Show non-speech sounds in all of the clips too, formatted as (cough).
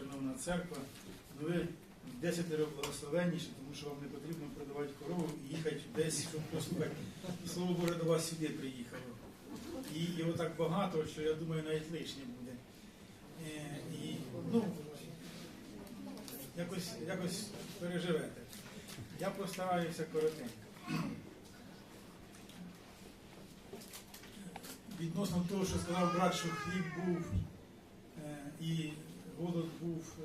шановна церква, ви десятеро благословенніші, тому що вам не потрібно продавати корову і їхати десь, щоб послухати. Слово Боже до вас сюди приїхало. І його так багато, що я думаю, навіть лишнє буде. Е, І, ну, якось, якось переживете. Я постараюся коротенько. Відносно того, що сказав брат, що хліб був е, і голод був е,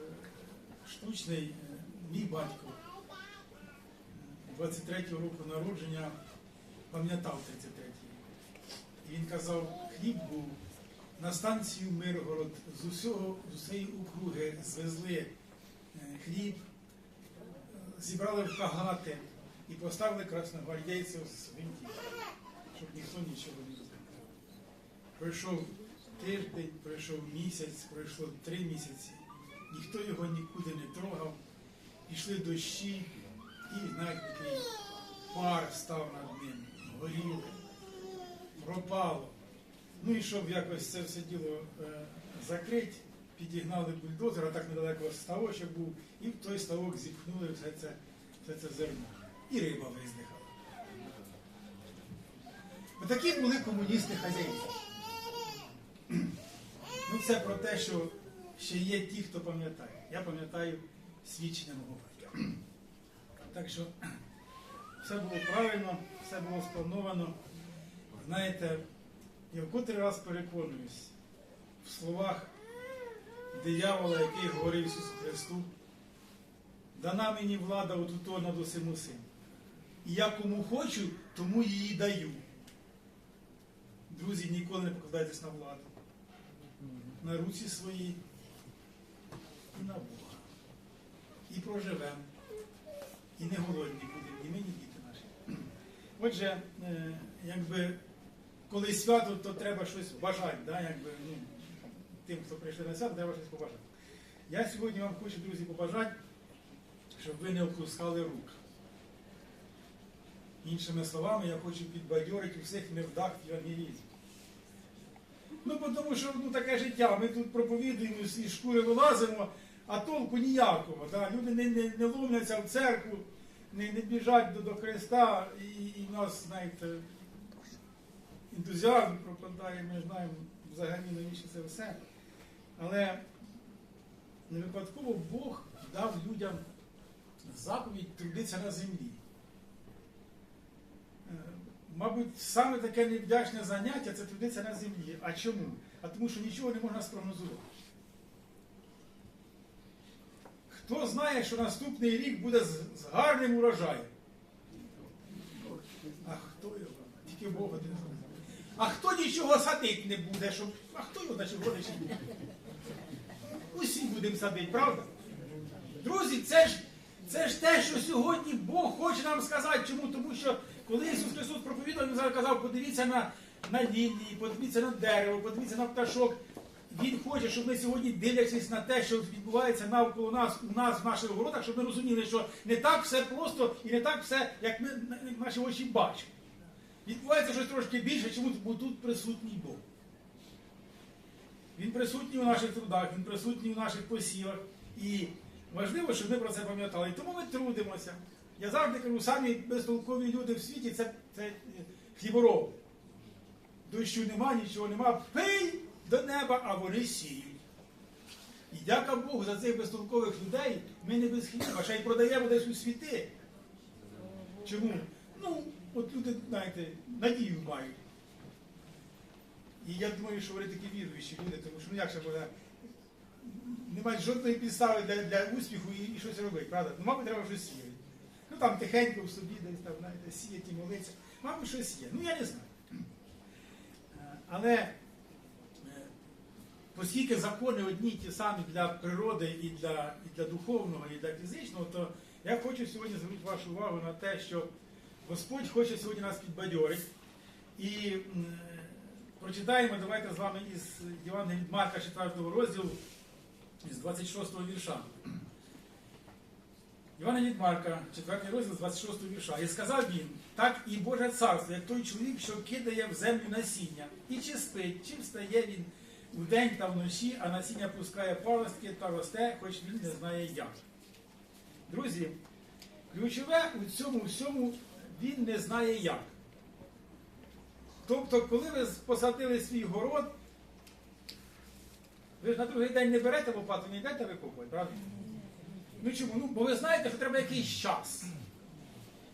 штучний, е, мій батько е, 23-го року народження пам'ятав 33-й. І він казав, хліб був на станцію Миргород з усього, з усієї округи звезли е, хліб, е, зібрали в кагати і поставили красногвардійців з винтів, щоб ніхто нічого не знав. Пройшов тиждень, пройшов місяць, пройшло три місяці. Ніхто його нікуди не трогав. Пішли дощі, і знаєте, такий пар став над ним, горів, пропало. Ну і щоб якось це все діло е, закрити, підігнали бульдозер, а так недалеко ставочок був, і в той ставок зіпхнули все це, все це зерно. І риба виздихала. Отакі були комуністи хазяїни. Ну, це про те, що ще є ті, хто пам'ятає. Я пам'ятаю свідчення мого батька. (clears throat) Так що (clears throat) все було правильно, все було сплановано. Знаєте, я в котрий раз переконуюсь в словах диявола, який говорив Ісусу Христу, дана мені влада отуто над усім усім. І я кому хочу, тому її даю. Друзі, ніколи не покладайтесь на владу. На руці свої і на Бога. І проживемо. І не голодні будемо, і ми, і діти наші. Отже, е, якби коли свято, то треба щось бажати, да? якби, ну, тим, хто прийшли на свято, треба щось побажати. Я сьогодні вам хочу, друзі, побажати, щоб ви не опускали рук. Іншими словами, я хочу підбадьорити усіх невдах в. Ну, тому що ну, таке життя. Ми тут проповідуємо, з шкури вилазимо, а толку ніякого. Да? Люди не, не, не ломляться в церкву, не, не біжать до, до Христа, і, і нас, знаєте, ентузіазм пропадає, ми знаємо взагалі навіщо це все. Але не випадково Бог дав людям заповідь трудитися на землі. Мабуть, саме таке невдячне заняття це трудитися на землі. А чому? А тому що нічого не можна спрогнозувати. Хто знає, що наступний рік буде з, гарним урожаєм? А хто його? Тільки Бог один знає. А хто нічого садити не буде, щоб. А хто його значить годить? Усі будемо садити, правда? Друзі, це ж, це ж те, що сьогодні Бог хоче нам сказати. Чому? Тому що коли Ісус Христос проповідав, Він казав, подивіться на, на лілії, подивіться на дерево, подивіться на пташок. Він хоче, щоб ми сьогодні, дивлячись на те, що відбувається навколо нас, у нас, в наших городах, щоб ми розуміли, що не так все просто і не так все, як ми наші очі бачимо. Відбувається щось трошки більше, чому бо тут присутній Бог. Він присутній у наших трудах, він присутній у наших посівах. І важливо, щоб ми про це пам'ятали. І тому ми трудимося. Я завжди кажу, самі безтолкові люди в світі це, це хлібороби. Дощу нема, нічого нема. Пий до неба, а вони сіють. І дяка Богу за цих безтолкових людей ми не без хліба, ще й продаємо десь у світи. Чому? Ну, от люди, знаєте, надію мають. І я думаю, що вони такі віруючі люди, тому що ну як ще буде. Немає жодної підстави для, для успіху і, і щось робити, правда? Ну, мабуть, треба щось сіяти. Ну там тихенько в собі десь там, знаєте, сіяти, молитися. Мабуть, щось є. Ну я не знаю. Е, Але е, оскільки закони одні ті самі для природи і для, і для духовного, і для фізичного, то я хочу сьогодні звернути вашу увагу на те, що Господь хоче сьогодні нас підбадьорити. І е, прочитаємо, давайте з вами із Євангелія Марка 4 розділу, із 26 вірша. Івана Дідмарка, 4 розділ, 26 вірша. І сказав він, так і Боже царство, як той чоловік, що кидає в землю насіння, і чи спить, чи встає він, вдень та вночі, а насіння пускає паростки та росте, хоч він не знає як. Друзі, ключове у цьому всьому він не знає як. Тобто, коли ви посадили свій город, ви ж на другий день не берете лопату, не йдете викопувати, правда? Ну чому? Ну, бо ви знаєте, що треба якийсь час.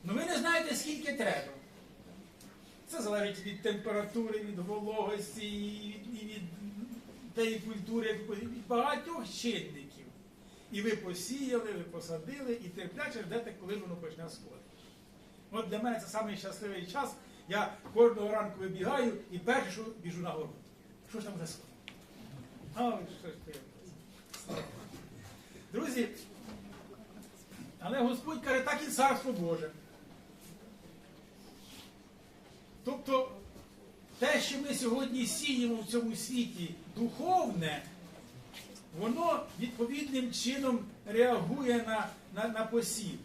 Ну ви не знаєте, скільки треба. Це залежить від температури, від вологості, і від, і від тієї культури, від багатьох чинників. І ви посіяли, ви посадили і терпляче ждете, коли воно почне сходити. От для мене це найщасливий час. Я кожного ранку вибігаю і перше, що біжу на город. Що ж там вже сходить? А, що ж ти. Друзі, але Господь каже, так і царство Боже. Тобто те, що ми сьогодні сіємо в цьому світі духовне, воно відповідним чином реагує на, на, на посів.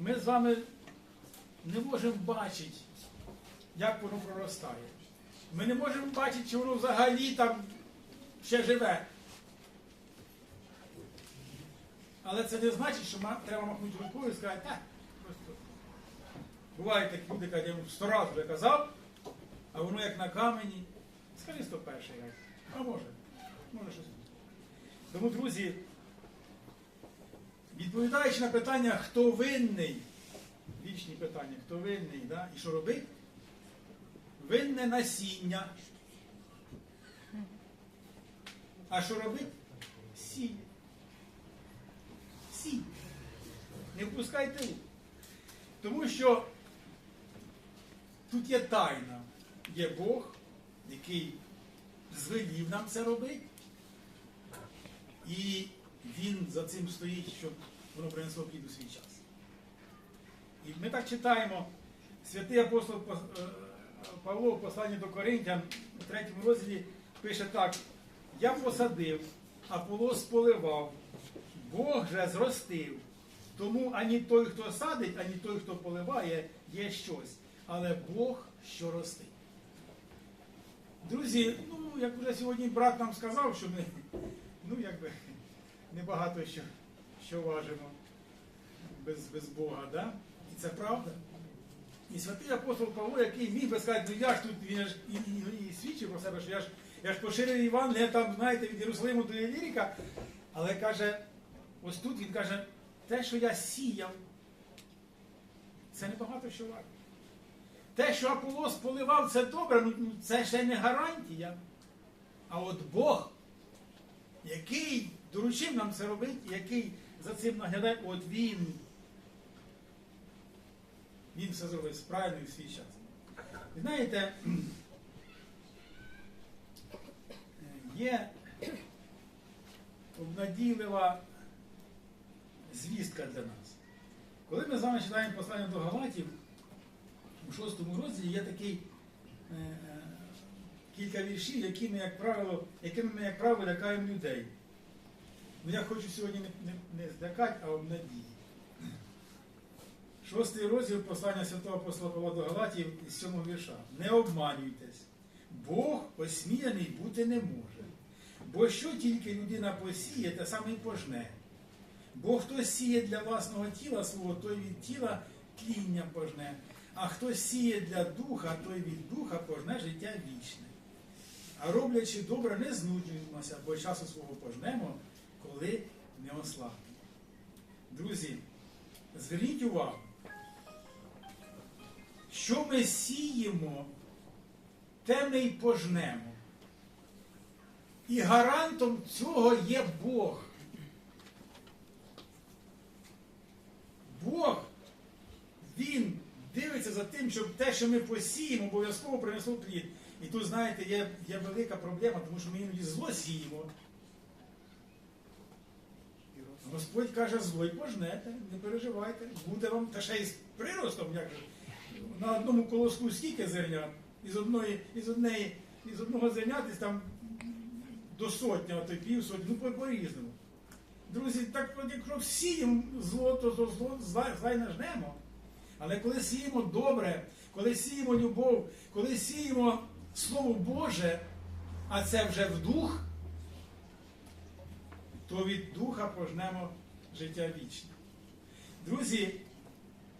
Ми з вами не можемо бачити, як воно проростає. Ми не можемо бачити, чи воно взагалі там ще живе. Але це не значить, що треба махнути рукою і сказати, так, просто. Бувають такі люди, кажуть, я сто разів вже казав, а воно як на камені. Скажи сто перший раз. А може, може щось. Тому, друзі, відповідаючи на питання, хто винний, вічні питання, хто винний, да? і що робить? Винне насіння. А що робить? Сій. Не впускайте рук. Тому що тут є тайна. Є Бог, який звелів нам це робити. І він за цим стоїть, щоб воно принесло плід у свій час. І ми так читаємо, святий апостол е, Павло в посланні до Коринтян у третьому розділі пише так: Я посадив, Аполос поливав, Бог же зростив. Тому ані той, хто садить, ані той, хто поливає, є щось. Але Бог, що ростить. Друзі, ну, як вже сьогодні брат нам сказав, що ми, ну, якби, небагато що, що важимо без, без Бога, да? І це правда. І святий апостол Павло, який міг би сказати, ну я ж тут він ж і, і, і свідчив про себе, що я ж, я ж поширив Євангелія там, знаєте, від Єрусалиму до Іліріка, але каже, ось тут він каже, те, що я сіяв, це небагато що варто. Те, що Аполос поливав, це добре, ну ну, це ще не гарантія. А от Бог, який доручив нам це робити, який за цим наглядає, от він. Він все зробить правильно і в свій час. Ви Знаєте, (clears throat) є обнадійлива звістка для нас. Коли ми з вами читаємо послання до Галатів, у шостому розділі є такий е, е, кілька віршів, які ми, як правило, якими ми, як правило, лякаємо людей. Ну, я хочу сьогодні не, не, не злякати, а обнадії. Шостий розділ послання святого апостола Павла до Галатів із сьомого вірша. Не обманюйтесь, Бог осміяний бути не може. Бо що тільки людина посіє, те саме й пожне. Бо хто сіє для власного тіла свого, той від тіла тління пожне, а хто сіє для духа, той від духа пожне життя вічне. А роблячи добре, не знуджуємося, бо часу свого пожнемо, коли не ослабнемо. Друзі, зверніть увагу, що ми сіємо, те ми й пожнемо. І гарантом цього є Бог Він дивиться за тим, щоб те, що ми посіємо, обов'язково принесло плід. І тут, знаєте, є, є велика проблема, тому що ми іноді зло сіємо. Господь каже, зло й пожнете, не переживайте, буде вам та ще й з приростом, як же. На одному колоску скільки зернят, із одної, із однієї, із одного зерня десь там до сотні, а то й пів сотні, ну по- по-різному. Друзі, так якщо сіємо зло, то зло, зла, й не жнемо. Але коли сіємо добре, коли сіємо любов, коли сіємо Слово Боже, а це вже в дух, то від духа пожнемо життя вічне. Друзі,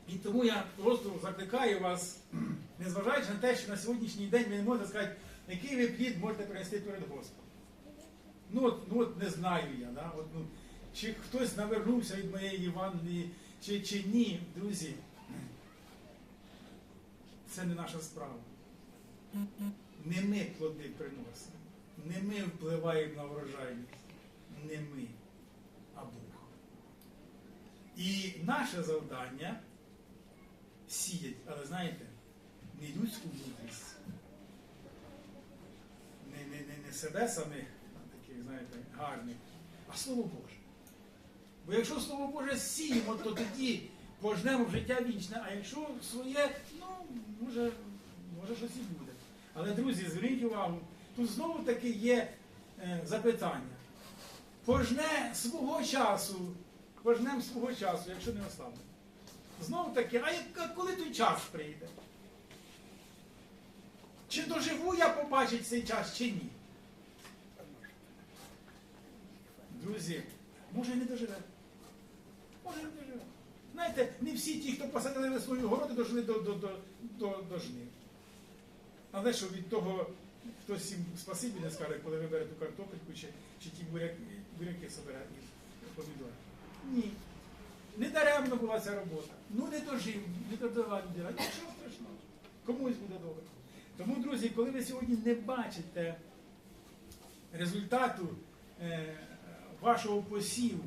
і тому я просто закликаю вас, (clears throat) незважаючи на те, що на сьогоднішній день ви не можете сказати, який ви плід можете принести перед Господом. Ну от, ну от не знаю я, да? от, ну, чи хтось навернувся від моєї Євангелії, чи, чи ні, друзі. Це не наша справа. Не ми плоди приносимо, не ми впливаємо на врожайність, не ми, а Бог. І наше завдання сіять, але знаєте, не людську мудрість, не, не, не, не себе самих таких, знаєте, гарних, а Слово Боже. Бо якщо Слово Боже сіємо, то тоді пожнемо життя вічне, а якщо своє, може, може щось і буде. Але, друзі, зверніть увагу, тут знову таки є е, запитання. Пожне свого часу, пожнем свого часу, якщо не ослабне. Знову таки, а як- коли той час прийде? Чи доживу я побачити цей час, чи ні? Друзі, може не доживе. Може не доживе. Знаєте, не всі ті, хто посадили весною городи, дожили до, до, до, до, до жнив. Але що від того хтось їм спасибі не скаже, коли ви берете ту картопельку чи, чи ті буряки, буряки і помідори. Ні. Не даремно була ця робота. Ну не дожив, не додала людина. Нічого страшного. Комусь буде добре. Тому, друзі, коли ви сьогодні не бачите результату е, вашого посіву,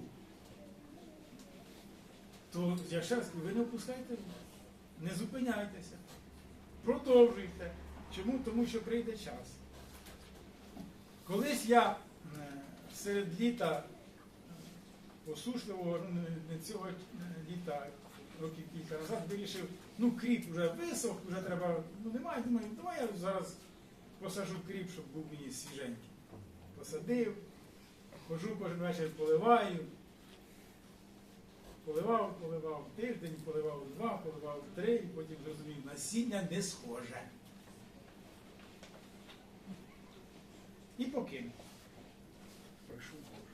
то я ще раз ви не опускайте рук, не зупиняйтеся, продовжуйте. Чому? Тому що прийде час. Колись я е, серед літа посушливого, ну, не- не цього е, літа, років кілька назад, вирішив, ну кріп вже висох, вже треба, ну немає, думаю, давай я зараз посажу кріп, щоб був мені свіженький. Посадив, хожу кожен вечір поливаю. Поливав, поливав тиждень, поливав два, поливав три, і потім зрозумів, насіння не схоже. І покинув.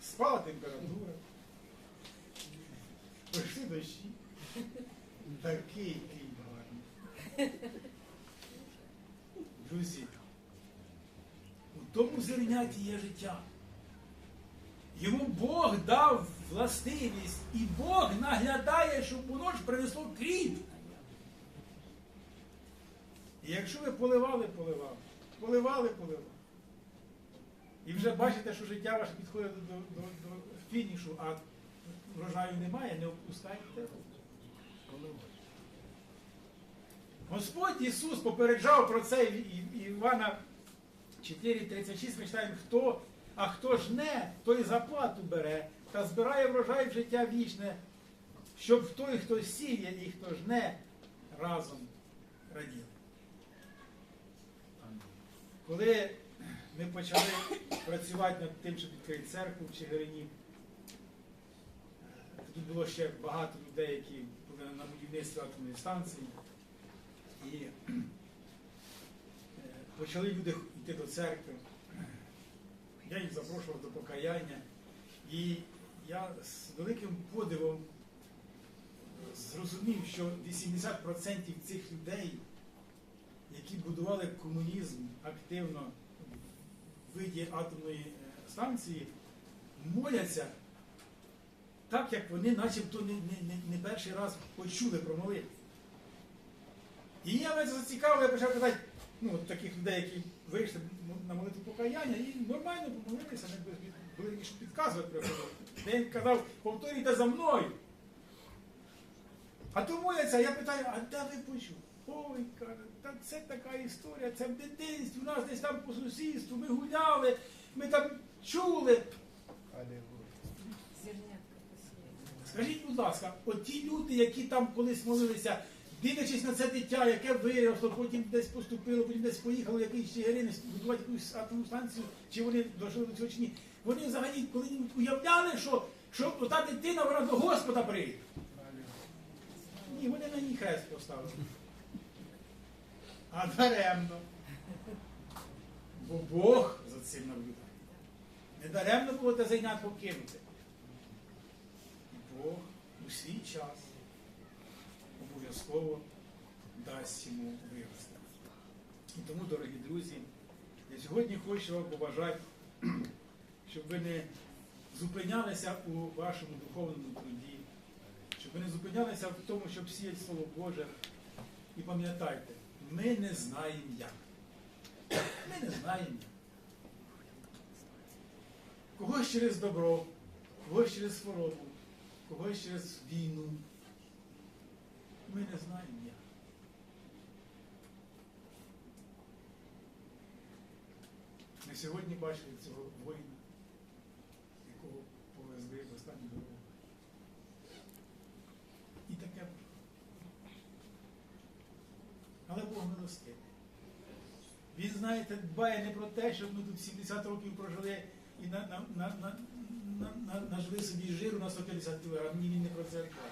Спала температура. Пройшли дощі. Такий кріп гарний. Друзі, у тому зерняті є життя. Йому Бог дав властивість, і Бог наглядає, щоб воно ж принесло кріп. І якщо ви поливали, поливали, поливали, поливали. І вже бачите, що життя ваше підходить до, до, до, фінішу, а врожаю немає, не опускайте рук. Господь Ісус попереджав про це і- Івана 4,36 ми читаємо, хто, а хто жне, той заплату бере та збирає врожай в життя вічне, щоб той, хто сіє і хто жне, разом раділи. Коли ми почали працювати над тим, щоб відкрити церкву в Чигирині, тоді було ще багато людей, які були на будівництві атомної станції. І е, почали люди йти до церкви. Я їх запрошував до покаяння. І я з великим подивом зрозумів, що 80% цих людей, які будували комунізм активно в виді атомної е, станції, моляться так, як вони начебто не, не, не перший раз почули про молитву. І я мене зацікавив, я почав казати, ну, таких людей, які вийшли на молитву покаяння, і нормально помолилися, якби були що підказувати приходили. День казав, повторюйте за мною. А то моляться, я питаю, а де ви почули? Ой, каже, та це така історія, це в дитинстві, у нас десь там по сусідству, ми гуляли, ми там чули. Скажіть, будь ласка, от ті люди, які там колись молилися, дивлячись на це дитя, яке виросло, потім десь поступило, потім десь поїхало якийсь Чигирин, будувати якусь атомну станцію, чи вони дожили до цього чи ні. Вони взагалі коли уявляли, що, що та дитина вона до Господа прийде. Ні, вони на ній хрест поставили. А даремно. Бо Бог за цим наблюдати. Недаремно було те зайнятко кинути. Бог у свій час обов'язково дасть йому вирости. І тому, дорогі друзі, я сьогодні хочу вам побажати, щоб ви не зупинялися у вашому духовному труді, щоб ви не зупинялися в тому, щоб сіяти Слово Боже. І пам'ятайте, ми не знаємо як. Ми не знаємо як. Когось через добро, когось через хворобу, когось через війну. Ми не знаємо як. Ми сьогодні бачили цього воїна, якого повезли в останню дорогу. І таке. було. Але Він, знаєте, дбає не про те, щоб ми тут 70 років прожили і на, на, на, на, на, на, нажили собі жиру на 150 кг. Ні, він не про це дбає.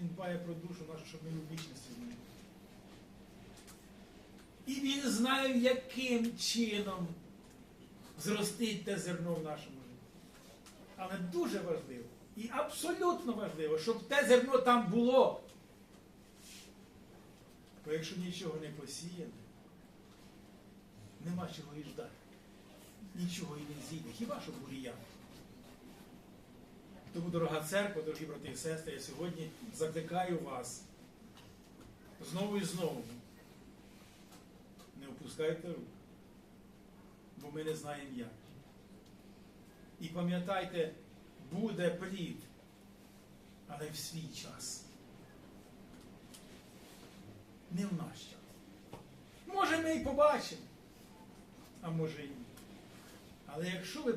Він дбає про душу нашу, щоб ми в вічності з ним. І він знає, яким чином зростить те зерно в нашому житті. Але дуже важливо і абсолютно важливо, щоб те зерно там було. Бо якщо нічого не посіяне, нема чого і ждати. Нічого і не зійде. Хіба що бур'ян. Тому, дорога церква, дорогі брати і сестри, я сьогодні закликаю вас знову і знову. Не опускайте рук, бо ми не знаємо як. І пам'ятайте, буде плід, але в свій час. Не в наш. Може, ми і побачимо, а може і ні. Але якщо ви